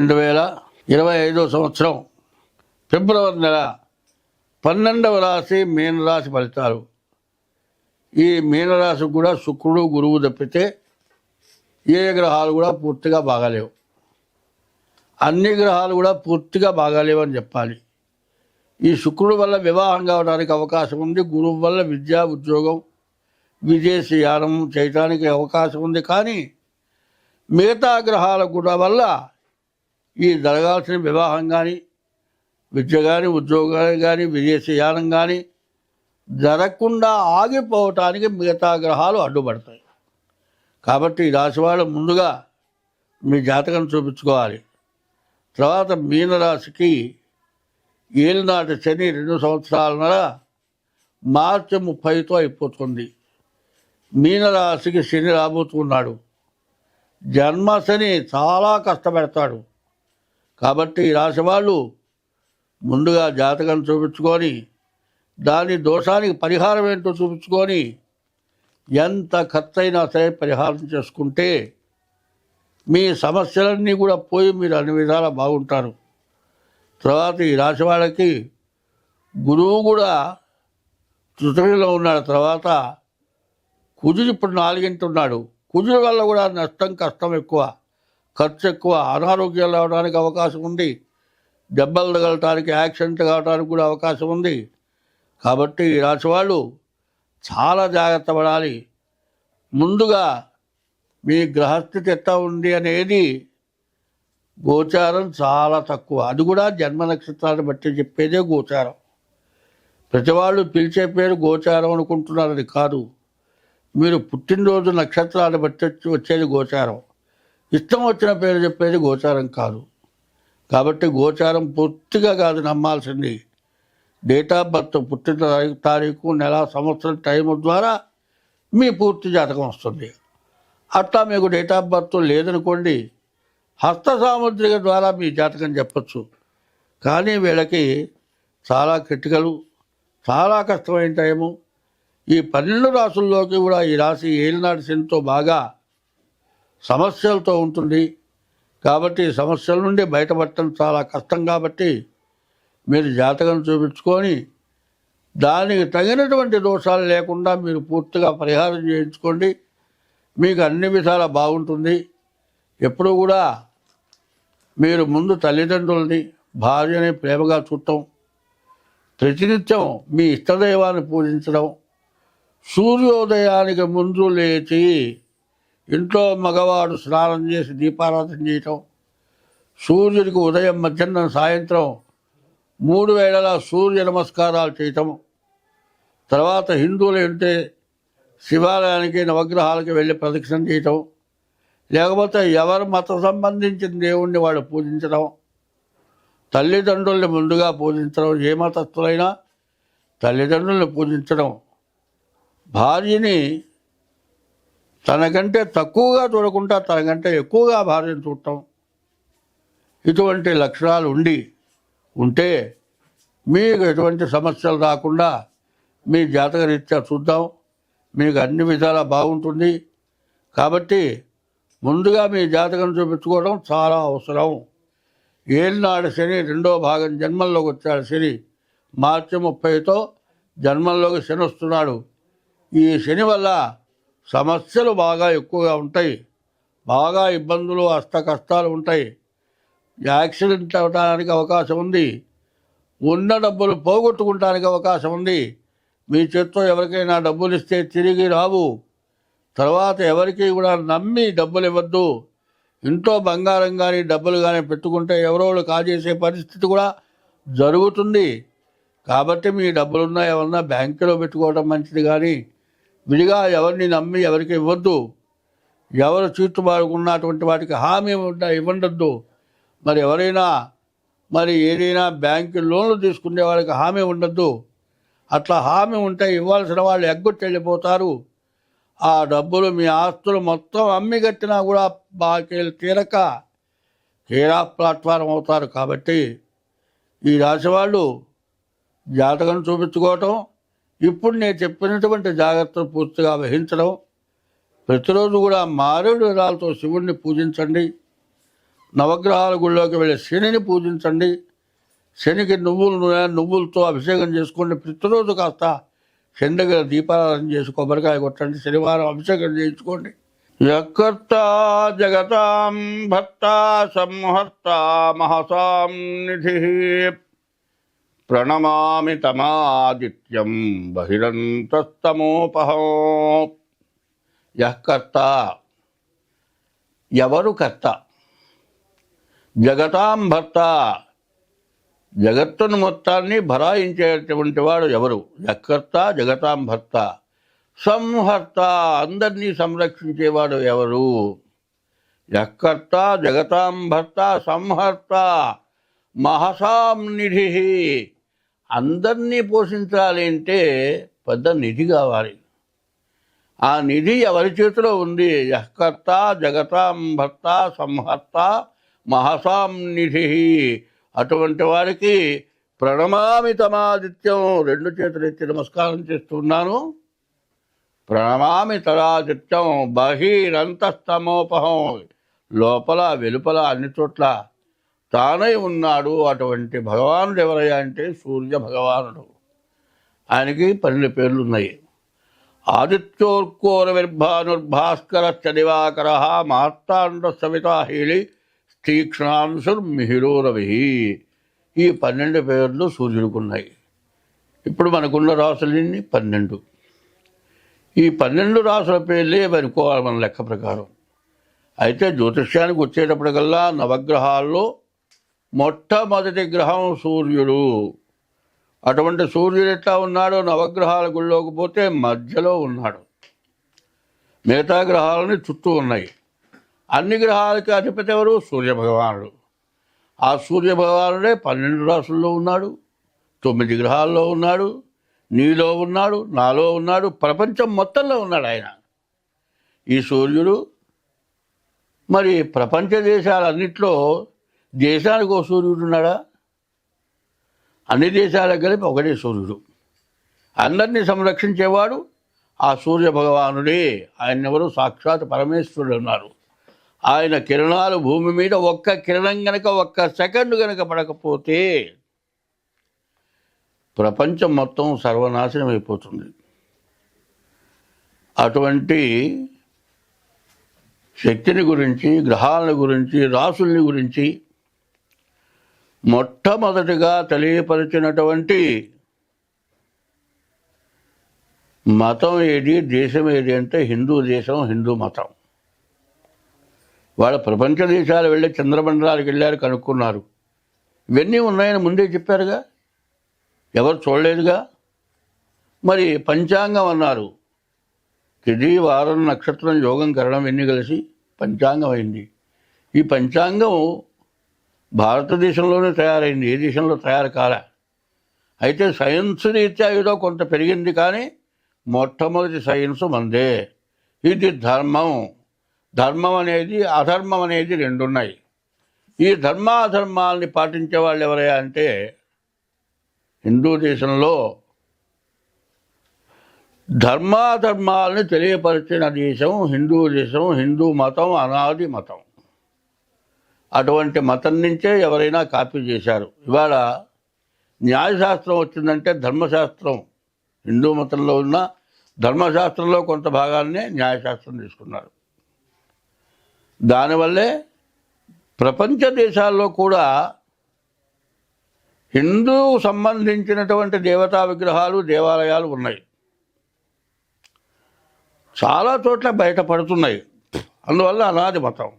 రెండు వేల ఇరవై ఐదో సంవత్సరం ఫిబ్రవరి నెల పన్నెండవ రాశి మీనరాశి ఫలితాలు. ఈ మీనరాశి కూడా శుక్రుడు గురువు తప్పితే ఏ గ్రహాలు కూడా పూర్తిగా బాగాలేవు. అన్ని గ్రహాలు కూడా పూర్తిగా బాగాలేవు అని చెప్పాలి. ఈ శుక్రుడు వల్ల వివాహం కావడానికి అవకాశం ఉంది గురువు వల్ల విద్యా ఉద్యోగం విదేశీయానం చేయటానికి అవకాశం ఉంది. కానీ మిగతా గ్రహాల కూడా వల్ల ఈ జరగాల్సిన వివాహం కానీ విద్య కానీ ఉద్యోగాలు కానీ విదేశీయానం కానీ జరగకుండా ఆగిపోవటానికి మిగతా గ్రహాలు అడ్డుపడతాయి. కాబట్టి ఈ రాశివాళ్ళు ముందుగా మీ జాతకం చూపించుకోవాలి. తర్వాత మీనరాశికి ఏలినాటి శని రెండు సంవత్సరాలన్నర మార్చి ముప్పైతో అయిపోతుంది. మీనరాశికి శని రాబోతున్నాడు. జన్మ శని చాలా కష్టపెడతాడు. కాబట్టి ఈ రాశి వాళ్ళు ముందుగా జాతకం చూపించుకొని దాని దోషానికి పరిహారం ఏంటో చూపించుకొని ఎంత ఖర్చైనా సరే పరిహారం చేసుకుంటే మీ సమస్యలన్నీ కూడా పోయి మీరు అన్ని విధాలా బాగుంటారు. తర్వాత ఈ రాశి వాళ్ళకి గురువు కూడా తృతీయలో ఉన్నాడు. తర్వాత కుజుడు ఇప్పుడు నాలుగింటి ఉన్నాడు. కుజుడు వల్ల కూడా నష్టం కష్టం ఎక్కువ. ఖర్చు ఎక్కువ అనారోగ్యాలు రావడానికి అవకాశం ఉంది. దెబ్బలు తగలటానికి యాక్సిడెంట్ కావడానికి కూడా అవకాశం ఉంది. కాబట్టి ఈ రాశి వాళ్ళు చాలా జాగ్రత్త పడాలి. ముందుగా మీ గ్రహస్థితి ఎట్లా ఉంది అనేది గోచారం చాలా తక్కువ. అది కూడా జన్మ నక్షత్రాన్ని బట్టి చెప్పేదే గోచారం. ప్రతి వాళ్ళు పిలిచే పేరు గోచారం అనుకుంటున్నారని కాదు. మీరు పుట్టినరోజు నక్షత్రాన్ని బట్టి వచ్చి- వచ్చేది గోచారం. ఇష్టం వచ్చిన పేరు చెప్పేది గోచారం కాదు. కాబట్టి గోచారం పూర్తిగా కాదు నమ్మాల్సింది. డేట్ ఆఫ్ బర్త్ పుట్టిన తారీఖు- తారీఖు నెల సంవత్సరం టైం ద్వారా మీ పూర్తి జాతకం వస్తుంది. అట్లా మీకు డేట్ ఆఫ్ బర్త్ లేదనుకోండి హస్త సాముద్రిక ద్వారా మీ జాతకం చెప్పచ్చు. కానీ వీళ్ళకి చాలా క్రిటికల్ చాలా కష్టమైన టైము. ఈ పన్నెండు రాసుల్లోకి కూడా ఈ రాశి ఏలినాడు శనితో బాగా సమస్యలతో ఉంటుంది. కాబట్టి సమస్యల నుండి బయటపడటం చాలా కష్టం కాబట్టి మీరు జాతకం చూపించుకొని దానికి తగినటువంటి దోషాలు లేకుండా మీరు పూర్తిగా పరిహారం చేయించుకోండి. మీకు అన్ని విధాలా బాగుంటుంది. ఎప్పుడూ కూడా మీరు ముందు తల్లిదండ్రులని భార్యని ప్రేమగా చూడటం ప్రతినిత్యం మీ ఇష్టదైవాన్ని పూజించడం సూర్యోదయానికి ముందు లేచి ఇంట్లో మగవాడు స్నానం చేసి దీపారాధన చేయటం సూర్యుడికి ఉదయం మధ్యాహ్నం సాయంత్రం మూడు వేళల సూర్య నమస్కారాలు చేయటం. తర్వాత హిందువులు ఉంటే శివాలయానికి నవగ్రహాలకి వెళ్ళి ప్రదక్షిణ చేయటం. లేకపోతే ఎవరు మత సంబంధించిన దేవుణ్ణి వాళ్ళు పూజించడం. తల్లిదండ్రుల్ని ముందుగా పూజించడం ఏ మతస్థులైనా తల్లిదండ్రుల్ని పూజించడం. భార్యని తనకంటే తక్కువగా చూడకుండా తనకంటే ఎక్కువగా భార్యను చూడటం ఇటువంటి లక్షణాలు ఉండి ఉంటే మీకు ఎటువంటి సమస్యలు రాకుండా మీ జాతక రీత్యా చూద్దాం. మీకు అన్ని విధాలా బాగుంటుంది. కాబట్టి ముందుగా మీ జాతకం చూపించుకోవడం చాలా అవసరం. ఏలినాడు శని రెండో భాగం జన్మంలోకి వచ్చాడు శని. మార్చి ముప్పైతో జన్మంలోకి శని వస్తున్నాడు. ఈ శని వల్ల సమస్యలు బాగా ఎక్కువగా ఉంటాయి. బాగా ఇబ్బందులు అష్ట కష్టాలు ఉంటాయి. యాక్సిడెంట్ అవడానికి అవకాశం ఉంది. ఉన్న డబ్బులు పోగొట్టుకుంటానికి అవకాశం ఉంది. మీ చేత్తో ఎవరికైనా డబ్బులు ఇస్తే తిరిగి రావు. తర్వాత ఎవరికి కూడా నమ్మి డబ్బులు ఇవ్వద్దు ఇంట్లో బంగారం కానీ డబ్బులు కానీ పెట్టుకుంటే ఎవరో కాజేసే పరిస్థితి కూడా జరుగుతుంది. కాబట్టి మీ డబ్బులున్నా ఏమన్నా బ్యాంకులో పెట్టుకోవడం మంచిది కానీ విడిగా ఎవరిని నమ్మి ఎవరికి ఇవ్వద్దు. ఎవరు చీట్టుబాటుకున్నటువంటి వాటికి హామీ ఇవ్వండద్దు. మరి ఎవరైనా మరి ఏదైనా బ్యాంకు లోన్లు తీసుకునే వాళ్ళకి హామీ ఉండద్దు. అట్లా హామీ ఉంటే ఇవ్వాల్సిన వాళ్ళు ఎగ్గొట్టి వెళ్ళిపోతారు. ఆ డబ్బులు మీ ఆస్తులు మొత్తం అమ్మి కట్టినా కూడా బాకీలు తీరక తీరా ప్లాట్ఫారం అవుతారు కాబట్టి ఈ రాశి వాళ్ళు జాతకం చూపించుకోవటం ఇప్పుడు నేను చెప్పినటువంటి జాగ్రత్తలు పూర్తిగా వహించడం. ప్రతిరోజు కూడా మారేడు విరాలతో శివుణ్ణి పూజించండి. నవగ్రహాల గుళ్ళోకి వెళ్ళే శనిని పూజించండి. శనికి నువ్వులు నూనె నువ్వులతో అభిషేకం చేసుకోండి. ప్రతిరోజు కాస్త శని దగ్గర దీపారాధన చేసి కొబ్బరికాయ కొట్టండి. శనివారం అభిషేకం చేయించుకోండి. యకర్త జగతాం భర్త సంహర్త మహసాం నిధి. ప్రణమామి తమాదిత్యం బహిరంతస్తమోపహం. యకర్త ఎవరు కర్త? జగతాం భర్త. జగత్తును మొత్తాన్ని భరాయించేటువంటి వాడు ఎవరు? యకర్త జగతాం భర్త. సంహర్త అందరినీ సంరక్షించేవాడు ఎవరు? యకర్త జగతాం భర్త సంహర్త. మహసాం నిధి. అందరినీ పోషించాలి అంటే పెద్ద నిధి కావాలి. ఆ నిధి ఎవరి చేతిలో ఉంది? యహకర్త జగతాం భర్త సంహర్త మహసాం నిధి. అటువంటి వారికి ప్రణమామి తమాదిత్యం రెండు చేతులు ఎత్తి నమస్కారం చేస్తున్నాను ప్రణమామి తరాదిత్యం బహిరంతస్తమోపహం లోపల వెలుపల అన్ని చోట్ల తానై ఉన్నాడు అటువంటి భగవానుడు ఎవరయ్యా అంటే సూర్య భగవానుడు. ఆయనకి పన్నెండు పేర్లు ఉన్నాయి ఆదిత్యోర్కోర విర్భానుర్భాస్కర దివాకర మార్తాండ సవితా హీళి తీక్ష్ణాంశుర్మిహిరోరవి ఈ పన్నెండు పేర్లు సూర్యుడికున్నాయి. ఇప్పుడు మనకున్న రాసులన్నీ పన్నెండు. ఈ పన్నెండు రాసుల పేర్లే అనుకోవాలి మన లెక్క ప్రకారం. అయితే జ్యోతిష్యానికి వచ్చేటప్పటికల్లా నవగ్రహాల్లో మొట్టమొదటి గ్రహం సూర్యుడు. అటువంటి సూర్యుడు ఎట్లా ఉన్నాడో నవగ్రహాల గుళ్ళోకి పోతే మధ్యలో ఉన్నాడు. మిగతా గ్రహాలని చుట్టూ ఉన్నాయి. అన్ని గ్రహాలకి అధిపతి ఎవరు? సూర్య భగవానుడు ఆ సూర్య భగవానుడే పన్నెండు రాసుల్లో ఉన్నాడు తొమ్మిది గ్రహాల్లో ఉన్నాడు నీలో ఉన్నాడు నాలో ఉన్నాడు ప్రపంచం మొత్తంలో ఉన్నాడు ఆయన. ఈ సూర్యుడు మరి ప్రపంచ దేశాలన్నింటిలో దేశానికి ఒక సూర్యుడు ఉన్నాడా? అన్ని దేశాలకు కలిపి ఒకటే సూర్యుడు. అందరినీ సంరక్షించేవాడు ఆ సూర్య భగవానుడే. ఆయన ఎవరు? సాక్షాత్ పరమేశ్వరుడు ఉన్నారు ఆయన కిరణాలు భూమి మీద ఒక్క కిరణం గనక ఒక్క సెకండ్ గనక పడకపోతే ప్రపంచం మొత్తం సర్వనాశనం అయిపోతుంది. అటువంటి శక్తిని గురించి గ్రహాల గురించి రాసుల్ని గురించి మొట్టమొదటిగా తెలియపరిచినటువంటి మతం ఏది దేశం ఏది అంటే హిందూ దేశం హిందూ మతం. వాళ్ళ ప్రపంచ దేశాలు వెళ్ళి చంద్రమండలాలకు వెళ్ళారు కనుక్కున్నారు. ఇవన్నీ ఉన్నాయని ముందే చెప్పారుగా? ఎవరు చూడలేదుగా? మరి పంచాంగం అన్నారు. తిది వారం నక్షత్రం యోగం కరణం ఎన్ని కలిసి పంచాంగం అయింది. ఈ పంచాంగం భారతదేశంలోనే తయారైంది ఏ దేశంలో తయారు కాలే. అయితే సైన్స్ రీత్యా ఏదో కొంత పెరిగింది కానీ మొట్టమొదటి సైన్స్ మందే. ఇది ధర్మం. ధర్మం అనేది అధర్మం అనేది రెండు ఉన్నాయి ఈ ధర్మాధర్మాల్ని పాటించే వాళ్ళు ఎవరయ్యా అంటే హిందూ దేశంలో ధర్మాధర్మాలని తెలియపరిచిన దేశం హిందూ దేశం హిందూ మతం అనాది మతం. అటువంటి మతం నుంచే ఎవరైనా కాపీ చేశారు. ఇవాళ న్యాయశాస్త్రం వచ్చిందంటే ధర్మశాస్త్రం. హిందూ మతంలో ఉన్న ధర్మశాస్త్రంలో కొంత భాగాన్నే న్యాయశాస్త్రం తీసుకున్నారు. దానివల్లే ప్రపంచ దేశాల్లో కూడా హిందూ సంబంధించినటువంటి దేవతా విగ్రహాలు దేవాలయాలు ఉన్నాయి. చాలా చోట్ల బయటపడుతున్నాయి అందువల్ల అనాది మతం.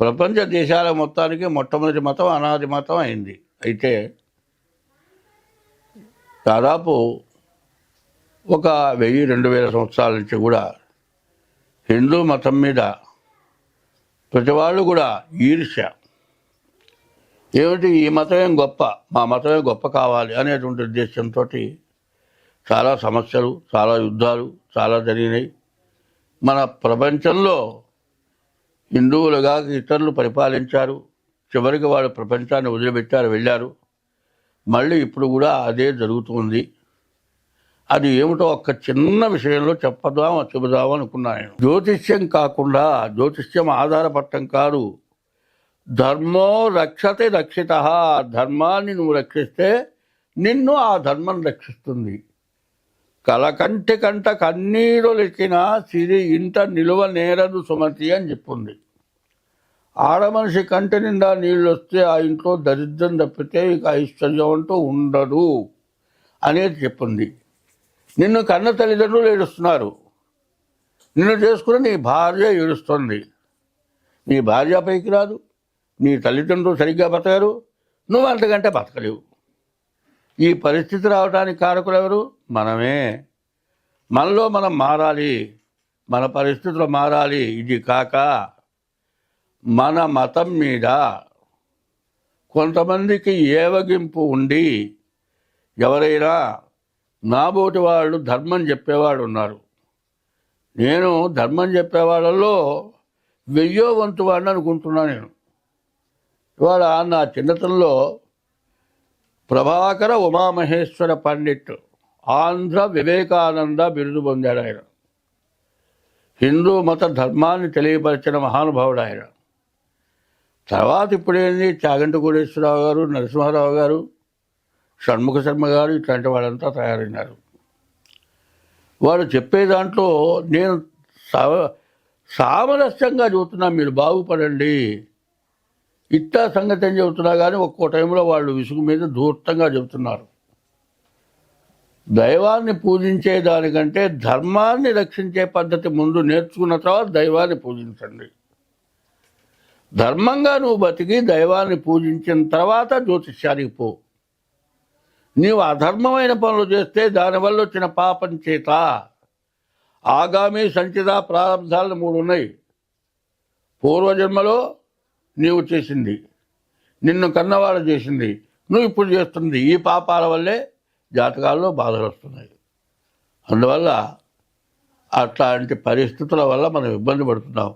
ప్రపంచ దేశాల మొత్తానికి మొట్టమొదటి మతం అనాది మతం అయింది. అయితే దాదాపు ఒక వెయ్యి రెండు వేల సంవత్సరాల నుంచి కూడా హిందూ మతం మీద ప్రతి వాళ్ళు కూడా ఈర్ష్య. ఏమిటి? ఈ మతమేం గొప్ప? మా మతమే గొప్ప కావాలి అనేటువంటి ఉద్దేశంతో చాలా సమస్యలు చాలా యుద్ధాలు చాలా జరిగినాయి. మన ప్రపంచంలో హిందువులుగా ఇతరులు పరిపాలించారు. చివరికి వాళ్ళు ప్రపంచాన్ని వదిలిపెట్టారు వెళ్ళారు. మళ్ళీ ఇప్పుడు కూడా అదే జరుగుతుంది. అది ఏమిటో ఒక్క చిన్న విషయంలో చెప్పదాం చెబుదాం అనుకున్నాను నేను. జ్యోతిష్యం కాకుండా జ్యోతిష్యం ఆధారపడటం కాదు. ధర్మో రక్షతే రక్షిత ధర్మాన్ని నువ్వు రక్షిస్తే నిన్ను ఆ ధర్మం రక్షిస్తుంది. కలకంటి కంట కన్నీరు లెక్కిన సిరి ఇంట నిలువ నేరదు సుమతి అని చెప్పింది. ఆడమనిషి కంటి నిండా నీళ్ళు వస్తే ఆ ఇంట్లో దరిద్రం తప్పితే ఇక ఐశ్వర్యం అంటూ ఉండదు అనేది చెప్పింది. నిన్ను కన్న తల్లిదండ్రులు ఏడుస్తున్నారు. నిన్ను చేసుకుని నీ భార్య ఏడుస్తుంది. నీ భార్య పైకి రాదు. నీ తల్లిదండ్రులు సరిగ్గా బతకరు. నువ్వు అంతకంటే బతకలేవు. ఈ పరిస్థితి రావడానికి కారకులు ఎవరు? మనమే. మనలో మనం మారాలి. మన పరిస్థితులు మారాలి. ఇది కాక మన మతం మీద కొంతమందికి ఏవగింపు ఉండి ఎవరైనా నాబోటి వాళ్ళు ధర్మం చెప్పేవాడు ఉన్నారు. నేను ధర్మం చెప్పేవాళ్ళలో వెయ్యో వంతు వాడిని అనుకుంటున్నా నేను. ఇవాళ నా చిన్నతనంలో ప్రభాకర ఉమామహేశ్వర పండిట్ ఆంధ్ర వివేకానంద బిరుదు పొందాడు ఆయన. హిందూ మత ధర్మాన్ని తెలియపరిచిన మహానుభావుడు ఆయన. తర్వాత ఇప్పుడేంది? చాగంటి కోటేశ్వరరావు గారు నరసింహారావు గారు షణ్ముఖ శర్మ గారు ఇట్లాంటి వాళ్ళంతా తయారైనారు. వారు చెప్పే దాంట్లో నేను సామరస్యంగా చెబుతున్నా మీరు బాగుపడండి. ఇట్టా సంగతి ఏం చెబుతున్నా కానీ ఒక్కో టైంలో వాళ్ళు విసుగు మీద దూర్తంగా చెబుతున్నారు. దైవాన్ని పూజించే దానికంటే ధర్మాన్ని రక్షించే పద్ధతి ముందు నేర్చుకున్న తర్వాత దైవాన్ని పూజించండి. ధర్మంగా నువ్వు బతికి దైవాన్ని పూజించిన తర్వాత జ్యోతిష్యానికి పో. నీవు అధర్మమైన పనులు చేస్తే దానివల్ల వచ్చిన పాపం చేత. ఆగామి సంచిత ప్రారంధాలు మూడు ఉన్నాయి. పూర్వజన్మలో నీవు చేసింది. నిన్ను కన్నవాడు చేసింది. నువ్వు ఇప్పుడు చేస్తుంది. ఈ పాపాల వల్లే జాతకాల్లో బాధలు వస్తున్నాయి. అందువల్ల అట్లాంటి పరిస్థితుల వల్ల మనం ఇబ్బంది పడుతున్నాం.